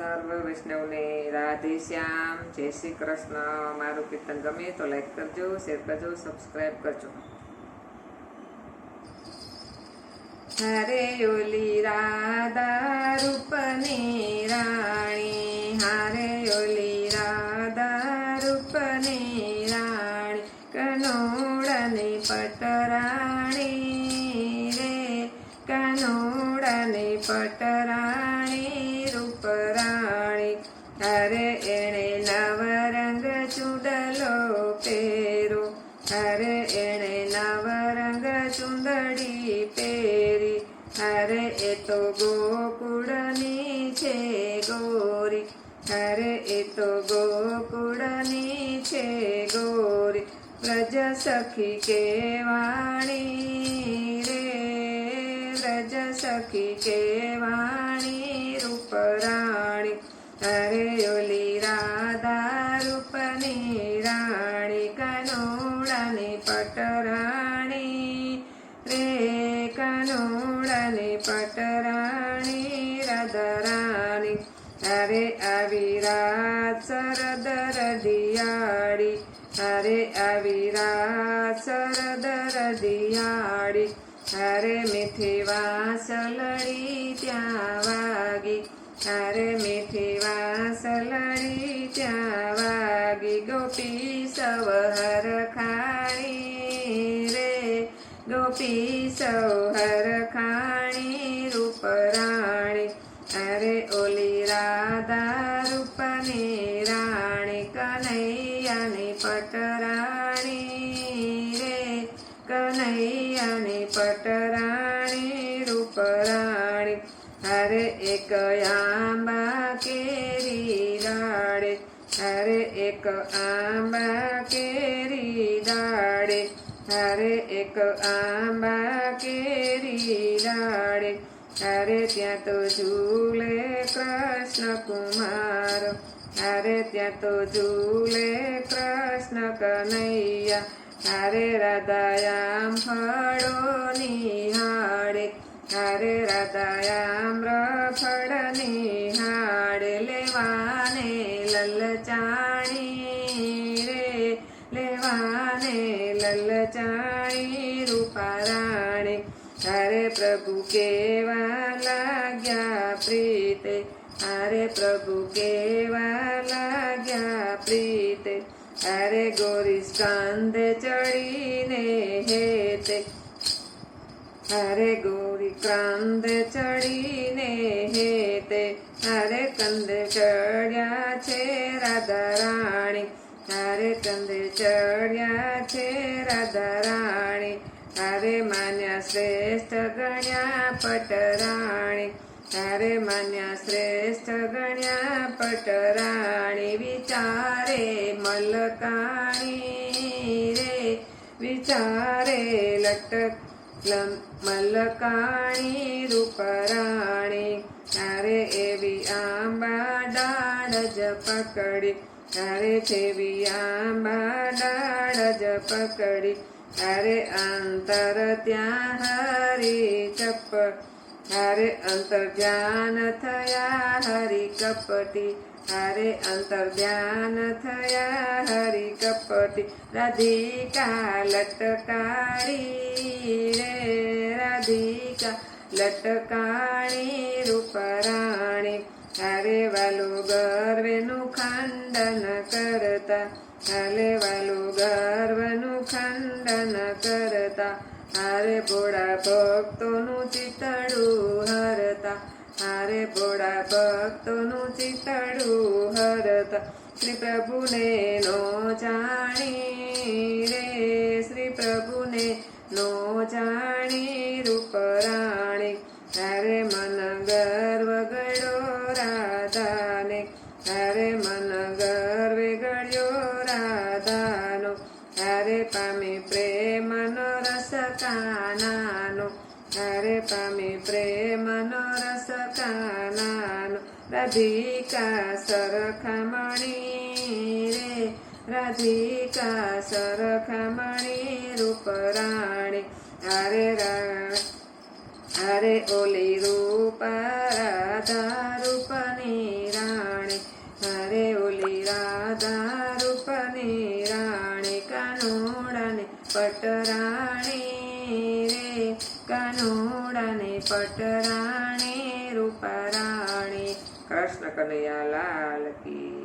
સર્વ વૈષ્ણવને રાધે શ્યામ, જય શ્રી કૃષ્ણ. મારું કીર્તન ગમે તો લાઈક કરજો શેર કરજો સબસ્ક્રાઈબ કરજો. હારે ઓલી રાધા રૂપની રાણી, હારે ઓલી રાધા રૂપની રાણી, કનોડની પટરાણી. અરે એણે નવરંગ ચૂડલો પહેરો અરે એણે નવરંગ ચૂંદડી પહેરી અરે એ તો ગોકુળની છે ગોરી અરે એ તો ગોકુળની છે ગોરી વ્રજ સખી કેવાણી રે વ્રજ સખી કેવાણી રૂપરાણી અરે ઓલી રાધા રૂપની રાણી કનોડાની પટરાણી. રે કનોડાની પટરાણી, રાધારાણી. અરે આવી રાત શરદ રદિયાળી અરે આવી રાત શરદ રદિયાળી અરે મીઠી વાસલડી ત્યાં વાગી. અરે મીઠી વાસલડી ત્યાં વાગી ગોપી સવ હર ખાણી રે ગોપી સૌ હર ખાણી રૂપરાણી અરે ઓલી રાધા રૂપની રાણી કનૈયાની પટરાણી રે કનૈયાની પટરાણી આંબા કેરી દાડે અરે એક આંબા કેરી દાડે અરે એક આંબા કેરી દાડે અરે ત્યાં તો ઝૂલે કૃષ્ણ કુમાર અરે ત્યાં તો ઝૂલે કૃષ્ણ કનૈયા અરે રાધાયામ ફળો નિહાળે અરે રાધાયામ રફળ નિહાળે લેવાને લલચાણી રે લેવાને લલચાણી રૂપારાણે અરે પ્રભુ કેવા લાગ્યા પ્રીતે અરે પ્રભુ કેવા લાગ્યા પ્રીતે અરે ગોરી સ્કંદે ચડીને હેતે અરે ગોરી ક્રાંદ ચડીને હેતે હરે કંદ ચડ્યા છે રાધા રાણી હરે કંદ ચડ્યા છે રાધા રાણી હરે માન્યા શ્રેષ્ઠ ગણ્યા પટરાણી હરે માન્યા શ્રેષ્ઠ ગણ્યા પટરાણી વિચારે મલકાણી રે વિચારે લટક મલકાણી રૂપરાણી અરે એવી આંબા ડાળ જ પકડી અરે જેવી આંબા ડાળ પકડી અરે અંતર ત્યાં હરી ચપ અરે અંતર ધ્યાન થયા હરી કપટી અરે અંતર ધ્યાન થયા હરી કપટી રાધિકા લટકાળી રે રાધિકા લટકાણી રૂપરાણી અરે વાલું ગર્વેનું ખંડન કરતા. હાલે વાલું ગર્વનું ખંડન કરતા. હારે ભોળા ભક્તોનું ચિતડું હરતા. હારે ભોળા ભક્તોનું ચિતડું હરતા. શ્રી પ્રભુને નો જાણી રાધાને હારે મન ગર્વે ગળ્યો રાધાનો. હારે પામી પ્રેમનો રસ કાનાનો. હારે પામી પ્રેમનો રસ કાનાનો. રાધિકા સરખમણી રે. રાધિકા સરખમણી રૂપરાણી હારે રા અરે ઓલી રૂપ રાધા કાનોડાને પટરાણી રૂપરાણી કૃષ્ણ કનૈયા લાલ કી